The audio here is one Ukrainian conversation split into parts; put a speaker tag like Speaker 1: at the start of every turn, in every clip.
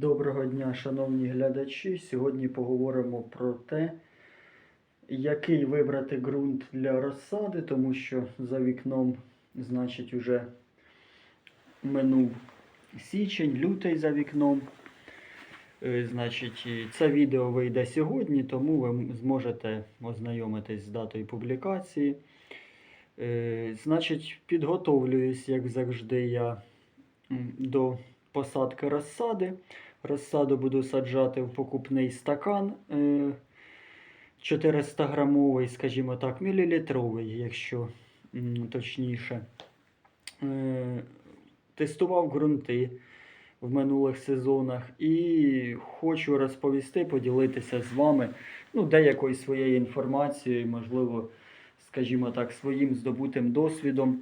Speaker 1: Доброго дня, шановні глядачі. Сьогодні поговоримо про те, який вибрати ґрунт для розсади, тому що за вікном, значить, уже минув січень, лютий за вікном. Е, Значить, це відео вийде сьогодні, тому ви зможете ознайомитись з датою публікації. Е, Значить, підготовлююсь, як завжди, я до посадки розсади. Розсаду буду саджати в покупний стакан е, 400 грамовий, скажімо так, мілілітровий, якщо точніше. Е, Тестував ґрунти в минулих сезонах і хочу розповісти, поділитися з вами ну, деякою своєю інформацією, можливо, скажімо так, своїм здобутим досвідом.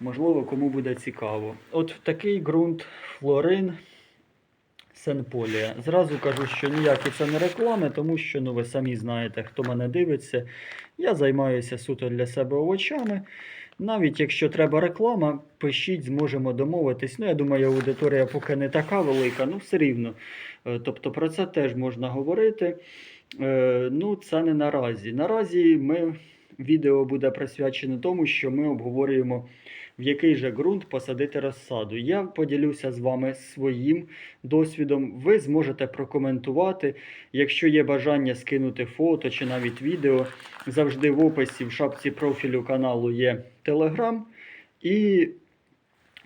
Speaker 1: Можливо, кому буде цікаво. От такий ґрунт флорин Сенполія. Зразу кажу, що ніякі це не реклами, тому що ну, ви самі знаєте, хто мене дивиться. Я займаюся суто для себе овочами. Навіть якщо треба реклама, пишіть, зможемо домовитись. Ну, я думаю, аудиторія поки не така велика, ну все рівно. Е, Тобто про це теж можна говорити. Е, Ну, це не наразі. Наразі ми відео буде присвячене тому, що ми обговорюємо, в який же ґрунт посадити розсаду. Я поділюся з вами своїм досвідом. Ви зможете прокоментувати. Якщо є бажання скинути фото чи навіть відео, завжди в описі в шапці профілю каналу є Telegram. І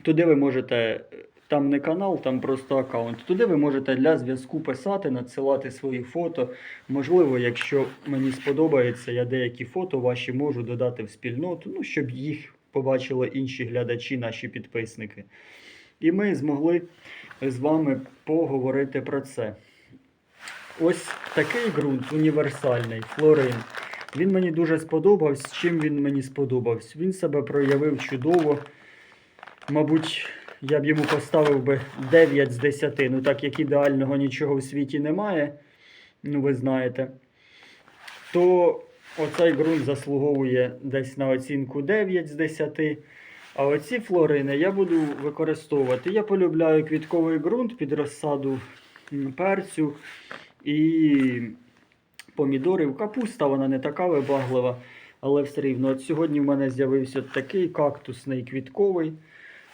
Speaker 1: туди ви можете. Там не канал, там просто аккаунт. Туди ви можете для зв'язку писати, надсилати свої фото. Можливо, якщо мені сподобається, я деякі фото ваші можу додати в спільноту, ну, щоб їх побачили інші глядачі, наші підписники. І ми змогли з вами поговорити про це. Ось такий ґрунт універсальний, флорин. Він мені дуже сподобався. Чим він мені сподобався? Він себе проявив чудово. Мабуть, я б йому поставив би 9 з 10. Ну так як ідеального нічого в світі немає, ну ви знаєте, то оцей ґрунт заслуговує десь на оцінку 9 з 10. А оці флорини я буду використовувати. Я полюбляю квітковий ґрунт під розсаду перцю і помідорів. Капуста, вона не така вибаглива, але все рівно. От сьогодні в мене з'явився такий кактусний квітковий.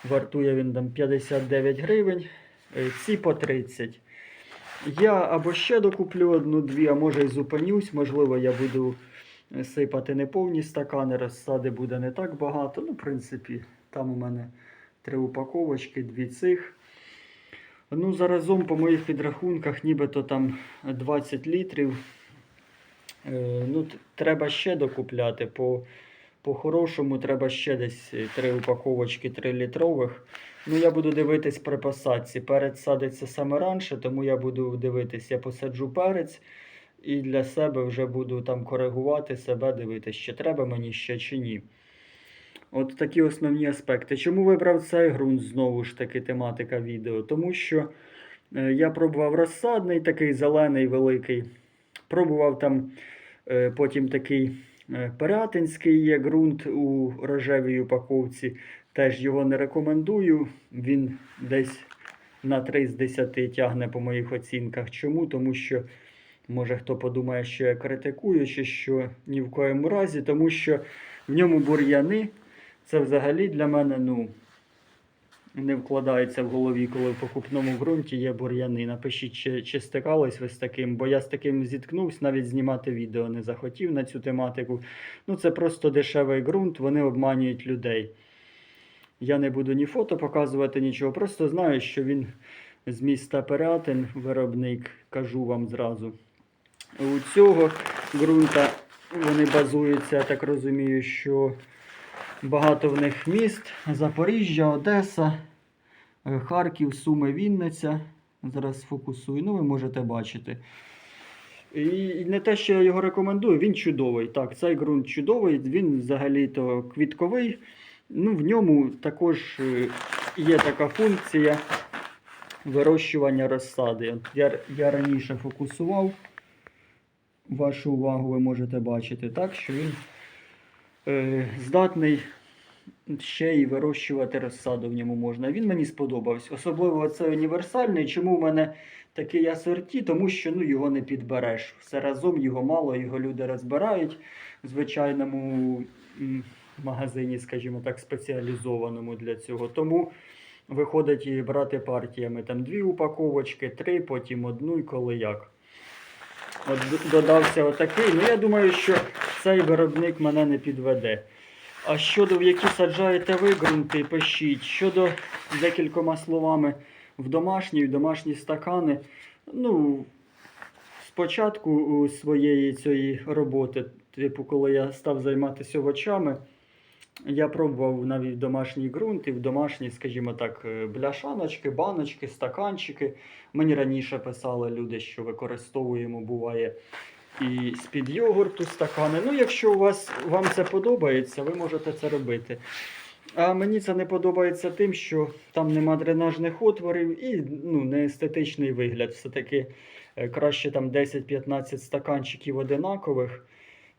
Speaker 1: Вартує він там 59 гривень, е, ці по 30. Я або ще докуплю одну-дві, а може й зупинюсь. Можливо, я буду сипати не повні стакани, розсади буде не так багато. Ну, в принципі, там у мене три упаковочки, дві цих. Ну, заразом, по моїх підрахунках, нібито там 20 літрів. Е, ну, треба ще докупляти. По, по-хорошому треба ще десь три упаковочки 3 літрових. Ну, я буду дивитись при посадці. Перець садиться саме раніше, тому я буду дивитись, я посаджу перець і для себе вже буду там коригувати себе, дивитись, чи треба мені ще чи ні. От такі основні аспекти. Чому вибрав цей ґрунт знову ж таки тематика відео? Тому що е, я пробував розсадний, такий зелений, великий. Пробував там е, потім такий е, є ґрунт у рожевій упаковці. Теж його не рекомендую. Він десь на 3 з 10 тягне по моїх оцінках. Чому? Тому що може хто подумає, що я критикую, чи що ні в коєму разі, тому що в ньому бур'яни. Це взагалі для мене ну, не вкладається в голові, коли в покупному ґрунті є бур'яни. Напишіть, чи, чи стикались ви з таким, бо я з таким зіткнувся, навіть знімати відео не захотів на цю тематику. Ну, це просто дешевий ґрунт, вони обманюють людей. Я не буду ні фото показувати, нічого. Просто знаю, що він з міста Перятин, виробник, кажу вам зразу. У цього ґрунта вони базуються, я так розумію, що багато в них міст: Запоріжжя, Одеса, е, Харків, Суми, Вінниця. Зараз сфокусую, ну ви можете бачити. І не те, що я його рекомендую, він чудовий. Так, цей ґрунт чудовий, він взагалі-то квітковий. Ну, в ньому також е, є така функція вирощування розсади. Я, я раніше фокусував. Вашу увагу ви можете бачити так, що він е, здатний ще й вирощувати розсаду в ньому можна. Він мені сподобався. Особливо цей універсальний. Чому в мене такий асорті? Тому що ну, його не підбереш. Все разом його мало, його люди розбирають в звичайному магазині, скажімо так, спеціалізованому для цього. Тому виходить і брати партіями там дві упаковочки, три, потім одну і коли як. От додався отакий. Ну я думаю, що цей виробник мене не підведе. А щодо в які саджаєте ви ґрунти, пишіть. Щодо декількома словами в домашні, в домашні стакани. Ну, спочатку своєї цієї роботи, типу, коли я став займатися овочами, я пробував навіть домашній ґрунт і в домашні, скажімо так, е, бляшаночки, баночки, стаканчики. Мені раніше писали люди, що використовуємо, буває і з-під йогурту стакани. Ну, якщо у вас, вам це подобається, ви можете це робити. А мені це не подобається тим, що там нема дренажних отворів і ну, не естетичний вигляд. Все-таки е, краще там 10-15 стаканчиків одинакових,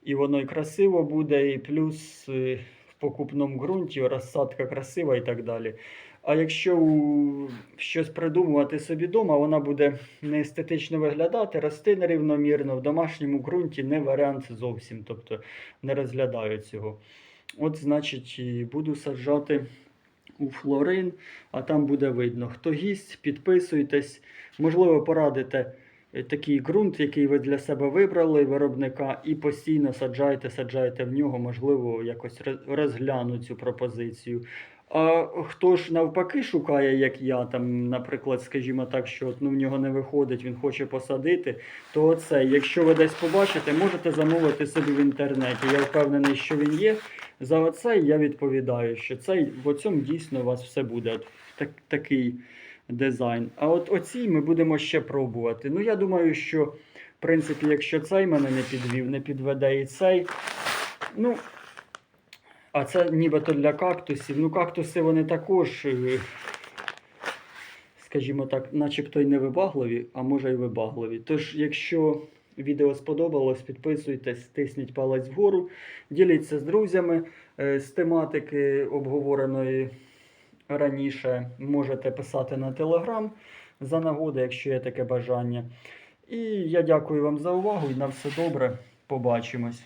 Speaker 1: і воно і красиво буде, і плюс е, покупному ґрунті розсадка красива і так далі. А якщо щось придумувати собі вдома, вона буде не естетично виглядати, рости нерівномірно, в домашньому ґрунті не варіант зовсім, тобто не розглядаю цього. От, значить, буду саджати у флорин, а там буде видно. Хто гість, підписуйтесь. Можливо, порадите такий ґрунт, який ви для себе вибрали, виробника, і постійно саджайте, саджайте в нього, можливо, якось розгляну цю пропозицію. А хто ж навпаки шукає, як я, там, наприклад, скажімо так, що ну, в нього не виходить, він хоче посадити, то оце, якщо ви десь побачите, можете замовити собі в інтернеті. Я впевнений, що він є. За оцей я відповідаю, що цей в цьому дійсно у вас все буде. Так, такий дизайн. А от оці ми будемо ще пробувати. Ну, я думаю, що в принципі, якщо цей мене не підвів, не підведе і цей. Ну, а це нібито для кактусів. Ну, кактуси вони також, е, скажімо так, начебто й не вибагливі, а може й вибагливі. Тож, якщо відео сподобалось, підписуйтесь, тисніть палець вгору, діліться з друзями е, з тематики обговореної раніше. Можете писати на телеграм за нагоди, якщо є таке бажання. І я дякую вам за увагу і на все добре. Побачимось.